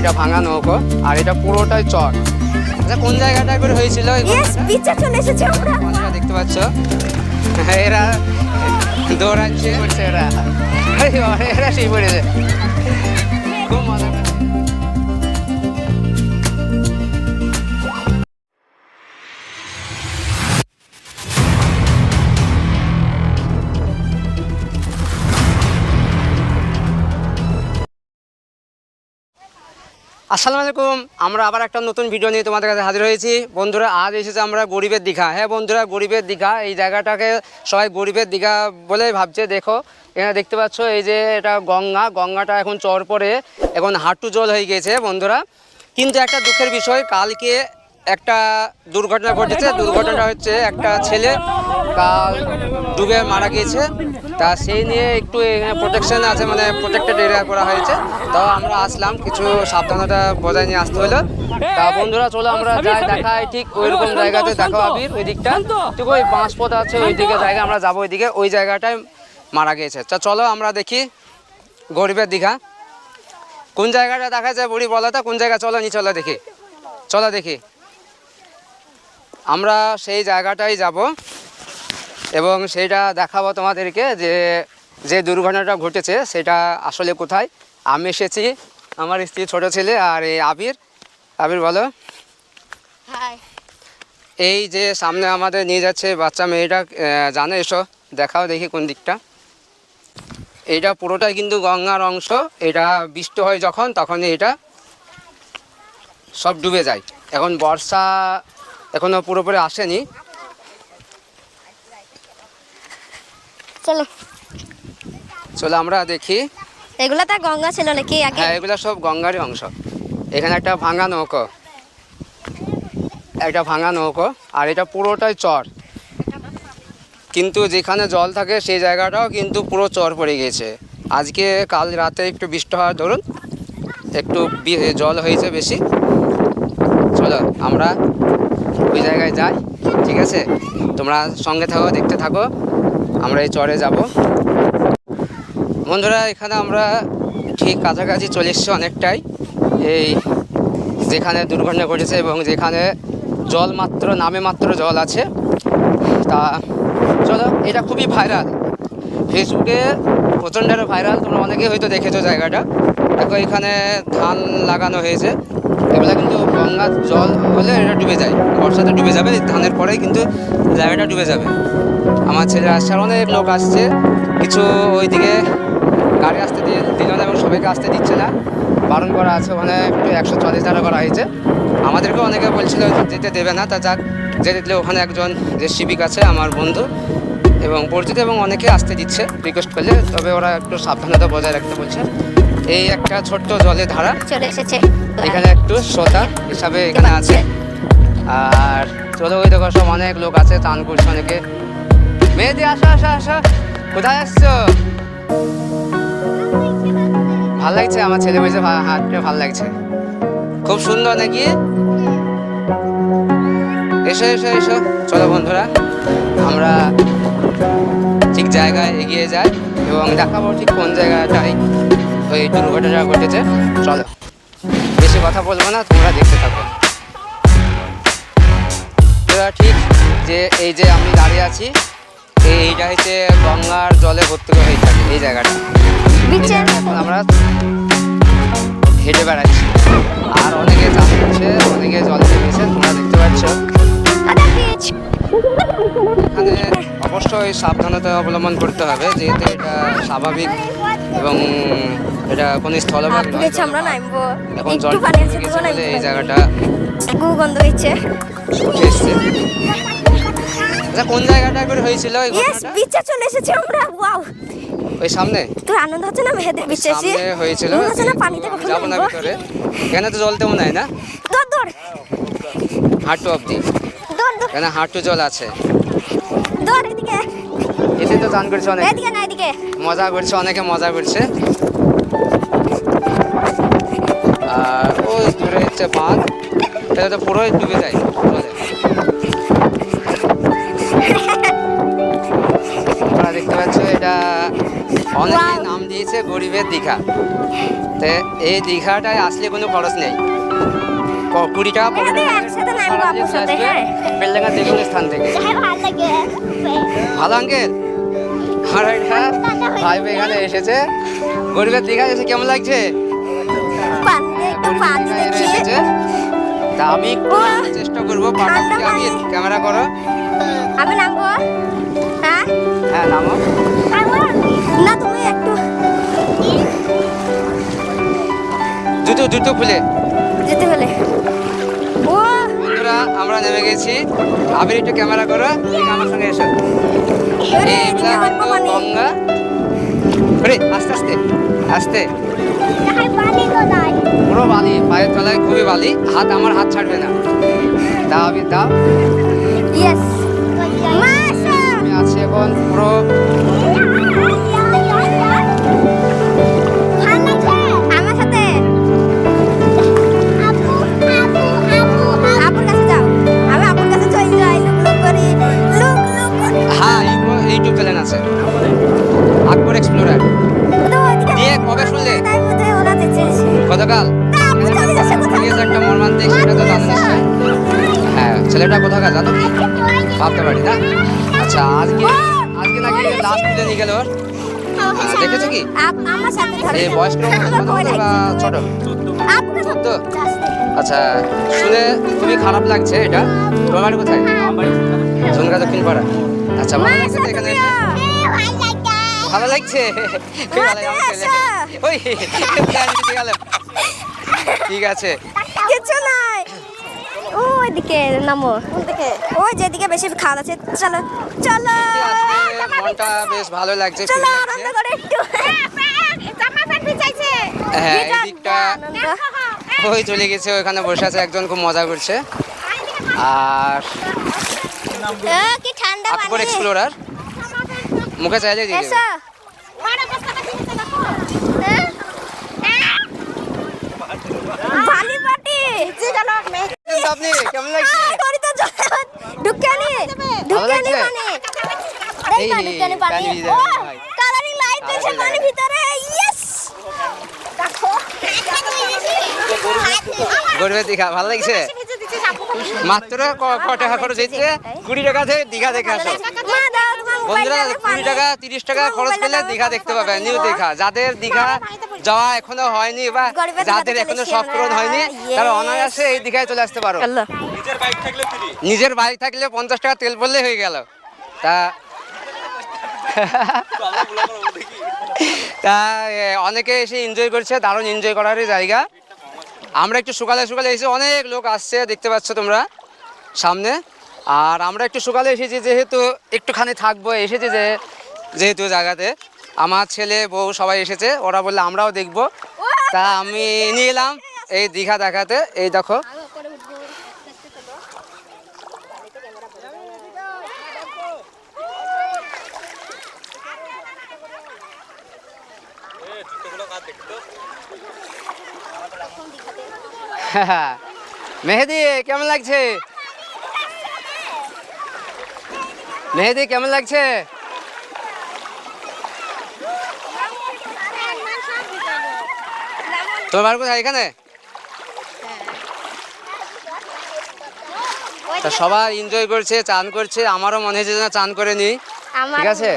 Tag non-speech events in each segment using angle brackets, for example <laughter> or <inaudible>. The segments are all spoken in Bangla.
এটা ভাঙা নৌকো আর এটা পুরোটাই চর। আচ্ছা কোন জায়গাটা করে হয়েছিল এসেছি আমরা। দেখতে পাচ্ছ? এরা দৌড়াচ্ছে এরা। এরা সেই পড়েছে। খুব মজা আসসালামু আলাইকুম, আমরা আবার একটা নতুন ভিডিও নিয়ে তোমাদের কাছে হাজির হয়েছি। বন্ধুরা, আজ এসেছে আমরা গরিবের দীঘা। হ্যাঁ বন্ধুরা, গরিবের দীঘা, এই জায়গাটাকে সবাই গরিবের দীঘা বলে ভাবছে। দেখো, এখানে দেখতে পাচ্ছ, এই যে এটা গঙ্গা। গঙ্গাটা এখন চর পরে, এখন হাঁটু জল হয়ে গেছে বন্ধুরা। কিন্তু একটা দুঃখের বিষয়, কালকে একটা দুর্ঘটনা ঘটেছে। দুর্ঘটনাটা হচ্ছে একটা ছেলে কাল ডুবে মারা গিয়েছে। তা সেই নিয়ে একটু এখানে প্রোটেকশন আছে মানে প্রোটেক্টেড এরিয়া করা হয়েছে। তাও আমরা আসলাম কিছু সাবধানতা বজায় নিয়ে আসতে হলো। তা বন্ধুরা চলো আমরা যাই দেখাই ঠিক ওই রকম জায়গাতে। দেখো আবির ওই দিকটা। ঠিক ওই বাঁশ পথ আছে ওই দিকে জায়গা আমরা যাব ওইদিকে। ওই জায়গাটায় মারা গিয়েছে। তা চলো আমরা দেখি গরিবের দীঘা। কোন জায়গাটা দেখা যায় বুড়ি বলো তো? কোন জায়গা? চলো নি চলো দেখি। চলো দেখি। আমরা সেই জায়গাটাই যাব এবং সেইটা দেখাবো তোমাদেরকে যে যে দুর্ঘটনাটা ঘটেছে সেটা আসলে কোথায়। আমি এসেছি আমার স্ত্রী ছোট ছেলে আর এই আবির। আবির বলো। এই যে সামনে আমাদের নিয়ে যাচ্ছে বাচ্চা মেয়েটা জানো এসো দেখাও দেখি কোন দিকটা। এইটা পুরোটাই কিন্তু গঙ্গার অংশ এটা বৃষ্টি হয় যখন তখন এটা সব ডুবে যায়। এখন বর্ষা এখনও পুরোপুরি আসেনি। চলো। চলো আমরা দেখি। এগুলা তা গঙ্গা ছিল নাকি আগে? হ্যাঁ এগুলো সব গঙ্গারই অংশ। এখানে একটা ভাঙা নৌকো। একটা ভাঙা নৌকো আর এটা পুরোটাই চর। কিন্তু যেখানে জল থাকে সেই জায়গাটাও কিন্তু পুরো চর পড়ে গিয়েছে। আজকে কাল রাতে একটু বৃষ্টি হওয়ার ধরুন। একটু জল হয়েছে বেশি। চলো আমরা ওই জায়গায় যাই, ঠিক আছে? তোমরা সঙ্গে থাকো, দেখতে থাকো। আমরা এই চরে যাব। বন্ধুরা, এখানে আমরা ঠিক কাছাকাছি চলে এসছি অনেকটাই। এই যেখানে দুর্ঘটনা ঘটেছে এবং যেখানে জল মাত্র, নামে মাত্র জল আছে। তা চলো, এটা খুবই ভাইরাল ফেসবুকে প্রচণ্ড ভাইরাল তোমরা অনেকেই হয়তো দেখেছ জায়গাটা। দেখো, এখানে ধান লাগানো হয়েছে। এগুলো কিন্তু গঙ্গার জল হলে এটা ডুবে যায়। বর্ষাতে ডুবে যাবে, ধানের পরেই কিন্তু জায়গাটা ডুবে যাবে। আমার ছেলে আসছে অনেক লোক আসছে, কিছু ওইদিকে গাড়ি আসতে দিয়ে দিল না এবং সবাইকে আসতে দিচ্ছে না। বারণ করা আছে ওখানে একটু একশো চল্লিশ টাকা করা হয়েছে। আমাদেরকেও অনেকে বলছিল যেতে দেবে না, তা যাক, যেতে দিলে ওখানে একজন যে শিবিক আছে, আমার বন্ধু, এবং পরিচিত, এবং অনেকে আসতে দিচ্ছে রিকোয়েস্ট করলে। তবে ওরা একটু সাবধানতা বজায় রাখতে বলছে। এই একটা ছোট্ট জলের ধারা। চলে এসেছে। এখানে একটু শ্রোতা হিসাবে এখানে আছে। আর চলো ওই দেখো সব অনেক লোক আছে চান করছে অনেকে। মেয়েদি আসো আসো আসো। কোথায় আসছো? ভালো লাগছে? আমার ছেলে ভা- হাঁটতে ভালো লাগছে। খুব সুন্দর নাকি? এসো এসো এসো। চলো বন্ধুরা আমরা ঠিক জায়গায় এগিয়ে যাই এবং দেখাবো ঠিক কোন ওই দুর্ঘটনা ঘটেছে। চলো বেশি কথা বলব না তোমরা দেখতে থাকো। ঠিক যে এই যে আমি দাঁড়িয়ে আছি এই- এইটা হচ্ছে গঙ্গার জলে ভর্তি হয়ে থাকে এই জায়গাটা। এখন আমরা হেঁটে বেড়াচ্ছি। আর অনেকে চান করছে অনেকে জল নেমেছে তোমরা দেখতে পাচ্ছ। এখানে অবশ্যই সাবধানতা অবলম্বন করতে হবে যেহেতু এটা স্বাভাবিক এবং এটা কোনো স্থলভাগ নয় বিচ আমরা নামবো। এখন একটু জল এই জায়গাটা গু গন্ধ হচ্ছে উঠে এসছে। আচ্ছা কোন জায়গাটা করে হয়েছিল এই ইয়েস? বিচে চলে এসেছি আমরা ওয়াও ওই সামনে? তোর আনন্দ হচ্ছে না মেহেদের বিচে সামনে হয়েছিল। হচ্ছে না পানিতে কখন যাব না ভিতরে। এখানে তো জল তেমন নাই না? দৌড় দৌড়। হাঁটু অবধি। দৌড় দৌড়। এখানে হাঁটু জল আছে? দৌড় এদিকে। এতে তো চান করছে অনেক। এদিকে না এদিকে। মজা করছে অনেকে মজা করছে। আর ওই দূরে হচ্ছে বাঁধ। এটা তো পুরোই ডুবে যায়। তোমরা দেখতে পাচ্ছ এটা অনেকেই নাম দিয়েছে গরিবের দীঘা। তো এই দীঘাটায় আসলে কোনো খরচ নেই। কুড়ি টাকা হ্যাঁ। বেলডাঙ্গা দেখুন স্থান থেকে। ভালো আঙ্কেল? ভাই ভাই এখানে এসেছে। গরিবের দীঘা এসে কেমন লাগছে? পানি তা আমি একটু চেষ্টা করব পাটা ঠান্ডা আমি ক্যামেরা করো। আমি নামবো? হ্যাঁ? হ্যাঁ নামো। না তুমি একটু জুতো জুতো খুলে। যেতে হলে। ও! বন্ধুরা আমরা নেমে গেছি। আবির একটু ক্যামেরা করো আমার সঙ্গে এসো। এইগুলা এদিকে অল্প গঙ্গা। আরে আস্তে আস্তে। আস্তে পুরো বালি পায়ের তলায় খুবই বালি হাত আমার হাত ছাড়বে না। দাও আবির দাও। ইয়েস মাশা এখন পুরো আমার সাথে আপুর কাছে যাও। আমি আপুর কাছে চলে যাই লুক লুক করি। লুক লুক করি। হ্যাঁ ইউটিউব- চ্যানেল আছে। আকবর এক্সপ্লোরার দিয়ে কবে শুনলে? গতকাল। কোথাও। একটা মর্মান্তিক সেটা তো জানো। নিশ্চয়ই হ্যাঁ ছেলেটা কোথাকার জানো? কি ভাবতে পারি না? আচ্ছা আজকে আজকে নাকি লাস্ট নিয়ে গেল ওর। হ্যাঁ, দেখেছ কি? এই বয়স কীরকম হবে? আমার ভয় কত বা লাগছে। ছোট চোদ্দ? আচ্ছা শুনে খুবই খারাপ লাগছে এটা। তোমার বাড়ি কোথায়? ঝুনগা দক্ষিণ পাড়া আচ্ছা ভালো লাগছে তো এখানে? ভালো লাগছে। ওই গেলাম। ঠিক আছে। কিছু নাই। ওইদিকে নামো। ওইদিকে ওই যেদিকে বেশি খাল আছে চলো চলো। মনটা বেশ ভালো লাগছে চলো আনন্দ করে একটু। জামা প্যান্ট ভিজাইছে হ্যাঁ, এদিকটা ওই চলে গেছে ওখানে বসে আছে একজন খুব মজা করছে। আর আকবর এক্সপ্লোরার মুখে চাইলে দিয়ে এসো দেবে বালি বাটি। আপনি? কেমন লাগছে? তোরি তো জলে ঢুকানি ঢুকানি লাগছে? এই, না ঢুকানি পানি। পানি। ও কালারিং লাইট আছে পানি ভিতরে। ইয়েস দেখো। গরিবের দীঘা ভালো লাগছে? মাত্র ক- ক টাকা খরচ হচ্ছে কুড়ি টাকা থেকে দীঘা দেখে আসো। বন্ধুরা কুড়ি টাকা তিরিশ টাকা খরচ করলে দীঘা দেখতে পাবে নিউ দীঘা। যাদের দীঘা যাওয়া এখনও হয়নি বা যাদের এখনও শখ পূরণ হয়নি তারা অনায়াসে এই দীঘায় চলে আসতে পারো। নিজের বাইক থাকলে পঞ্চাশ টাকা তেল পড়লে হয়ে গেল। তা তা অনেকে এসে এনজয় করছে দারুণ এনজয় করারই জায়গা। আমরা একটু সকালে সকালে এসে অনেক লোক আসছে দেখতে পাচ্ছ তোমরা সামনে। আর আমরা একটু সকালে এসেছি যেহেতু একটুখানি থাকব এসেছি যে যেহেতু জায়গাতে। আমার ছেলে, বউ সবাই এসেছে। ওরা বললে, আমরাও দেখব। তা আমি নিয়ে এলাম এই দীঘা দেখাতে। এই দেখো। <laughs> মেহেদি, কেমন লাগছে? মেহেদি, কেমন লাগছে? তোর বাড়ি কোথায় এখানে? তা সবাই এনজয় করছে চান করছে আমারও মনে হচ্ছে যেন চান করে নিই। আমার ঠিক আছে?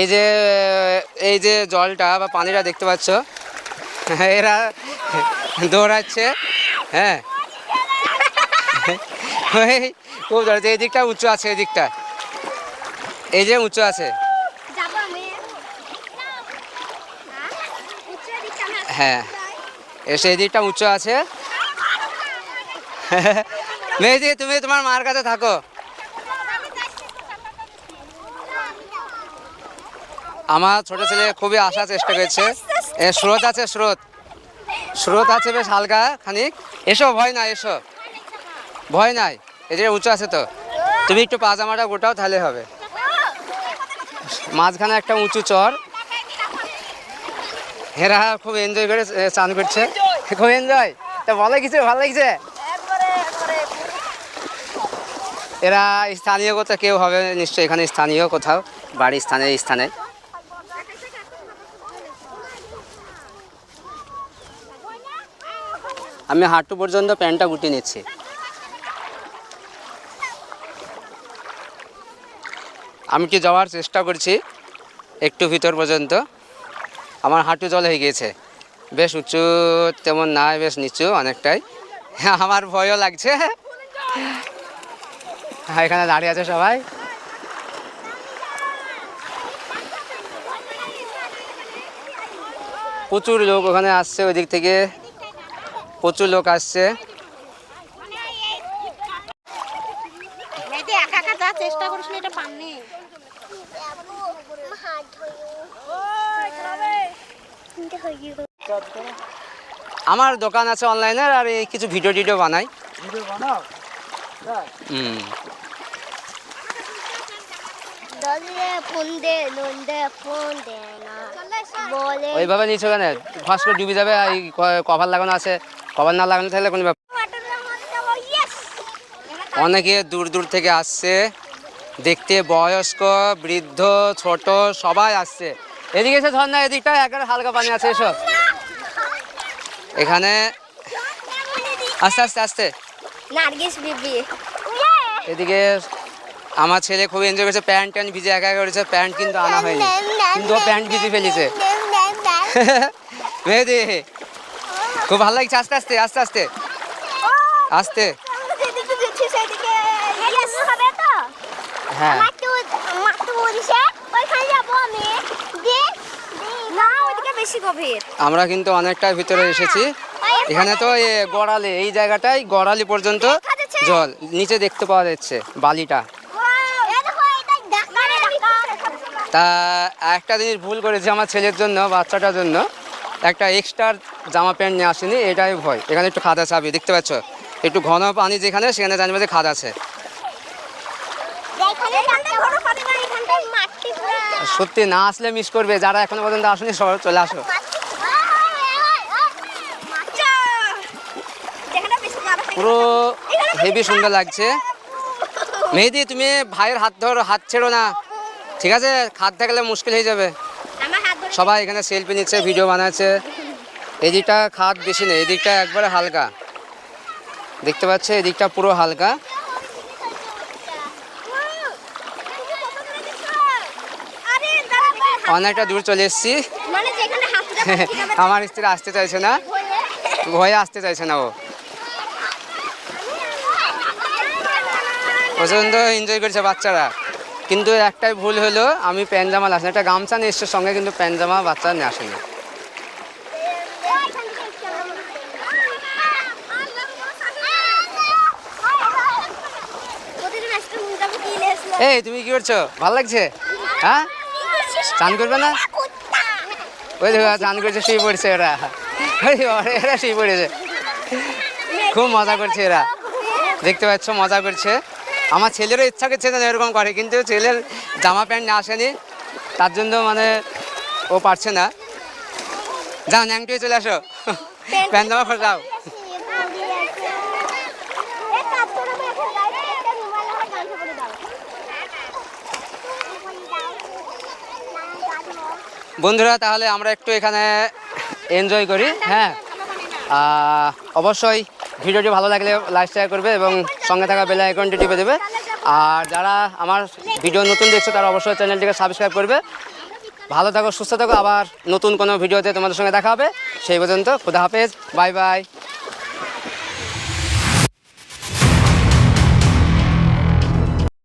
এই যে এই যে জলটা বা পানিটা দেখতে পাচ্ছ <laughs> এরা দৌড়াচ্ছে হ্যাঁ। <laughs> খুব দৌড়াচ্ছে এই দিকটা উঁচু আছে এই দিকটা এই যে উঁচু আছে। হ্যাঁ। এসে এই দিকটা উঁচু আছে। মেয়েদি তুমি তোমার মার কাছে থাকো। আমার ছোট ছেলে খুবই আশা চেষ্টা করছে। এ, স্রোত আছে স্রোত। স্রোত আছে বেশ হালকা খানিক। এসো ভয় নাই এসো। ভয় নাই যে উঁচু আছে তো। তুমি একটু পাজামাটা গোটাও তাহলে হবে। মাঝখানে একটা উঁচু চর। এরা খুব এনজয় করে চান করছে। খুব এনজয় তা ভালো লাগছে ভালো লাগছে? এরা স্থানীয় কোথাও কেউ হবে নিশ্চয়ই এখানে স্থানীয় কোথাও বাড়ির স্থানে স্থানে। আমি হাঁটু পর্যন্ত প্যান্টটা গুটিয়ে নিচ্ছি। আমি কি যাওয়ার চেষ্টা করছি একটু ভিতর পর্যন্ত? আমার হাঁটু জল হয়ে গিয়েছে। বেশ উঁচু, তেমন না, বেশ নিচু অনেকটাই। <laughs> আমার ভয়ও লাগছে। হ্যাঁ এখানে দাঁড়িয়ে আছে সবাই। প্রচুর লোক ওখানে আসছে ওই দিক থেকে। প্রচুর লোক আসছে। চেষ্টা এটা পাননি আমার দোকান আছে অনলাইনের আর এই কিছু ভিডিও টিডিও বানাই। ওইভাবে নিচে ওখানে ফার্স্ট করে ডুবে যাবে কভার লাগানো আছে। কভার না লাগানো থাকলে কোনো ব্যাপার অনেকে দূর দূর থেকে আসছে। দেখতে বয়স্ক বৃদ্ধ ছোট সবাই আসছে। এদিকে এসে ঝর্ণা এদিকটা একবারে হালকা পানি আছে এসব এখানে আস্তে আস্তে আস্তে। এদিকে আমার ছেলে খুব এনজয় করেছে প্যান্ট ট্যান্ট ভিজে একা একা করেছে প্যান্ট কিন্তু আনা হয়নি। কিন্তু ও প্যান্ট ভিজে ফেলেছে। <laughs> মেহেদি খুব ভালো লাগছে আস্তে আস্তে আস্তে আস্তে। আস্তে। হ্যাঁ। বেশি গভীর। আমরা কিন্তু অনেকটা ভিতরে এসেছি। এখানে তো এ গড়ালি এই জায়গাটাই গড়ালি পর্যন্ত জল নিচে দেখতে পাওয়া যাচ্ছে বালিটা। তা একটা জিনিস ভুল করেছি আমার ছেলের জন্য বাচ্চাটার জন্য। একটা এক্সট্রা জামা প্যান্ট নিয়ে আসেনি এটাই ভয়। এখানে একটু খাদ আছে আপনি দেখতে পাচ্ছ? একটু ঘন পানি যেখানে সেখানে জানবে যে খাদ আছে। সত্যি না আসলে মিস করবে যারা এখনও পর্যন্ত আসেনি সবাই চলে আসো। পুরো। হেভি সুন্দর লাগছে। মেহেদি তুমি ভাইয়ের হাত ধরো হাত ছেড়ো না। ঠিক আছে? খাদ থাকলে মুশকিল হয়ে যাবে। সবাই এখানে সেলফি নিচ্ছে ভিডিও বানাচ্ছে। এদিকটা খাদ বেশি নেই এদিকটা একবারে হালকা। দেখতে পাচ্ছে এদিকটা পুরো হালকা। অনেকটা দূর চলে এসেছি। মানে আমার স্ত্রী আসতে চাইছে না। ভয়ে। আসতে চাইছে না ও। প্রচণ্ড এনজয় করছে বাচ্চারা। কিন্তু একটাই ভুল হলো আমি প্যান্ট জামা আসেনি। একটা গামছা নিয়ে এসছে সঙ্গে কিন্তু প্যান্ট জামা বাচ্চা নিয়ে আসেনি। এই তুমি কি করছ? ভালো লাগছে? হ্যাঁ? চান করবে না? ওই দেখো চান করছে শুয়ে পড়ছে বাবা, এরা শুয়ে পড়েছে। খুব মজা করছে এরা। দেখতে পাচ্ছ মজা করছে। আমার ছেলেরও ইচ্ছা করছে না এরকম করে কিন্তু ছেলের জামা প্যান্ট না আসেনি। তার জন্য মানে ও পারছে না। যাও ন্যাংটুয়ে চলে আসো। প্যান্ট জামা ফোটাও বন্ধুরা, তাহলে আমরা একটু এখানে এনজয় করি হ্যাঁ? অবশ্যই ভিডিওটি ভালো লাগলে লাইক শেয়ার করবে এবং সঙ্গে থাকা বেলা আইকনটি টিপে দেবে। আর যারা আমার ভিডিও নতুন দেখছে, তারা অবশ্যই চ্যানেলটিকে সাবস্ক্রাইব করবে। ভালো থাকো, সুস্থ থাকো, আবার নতুন কোনো ভিডিওতে তোমাদের সঙ্গে দেখা হবে। সেই পর্যন্ত খুদা হাফেজ বাই বাই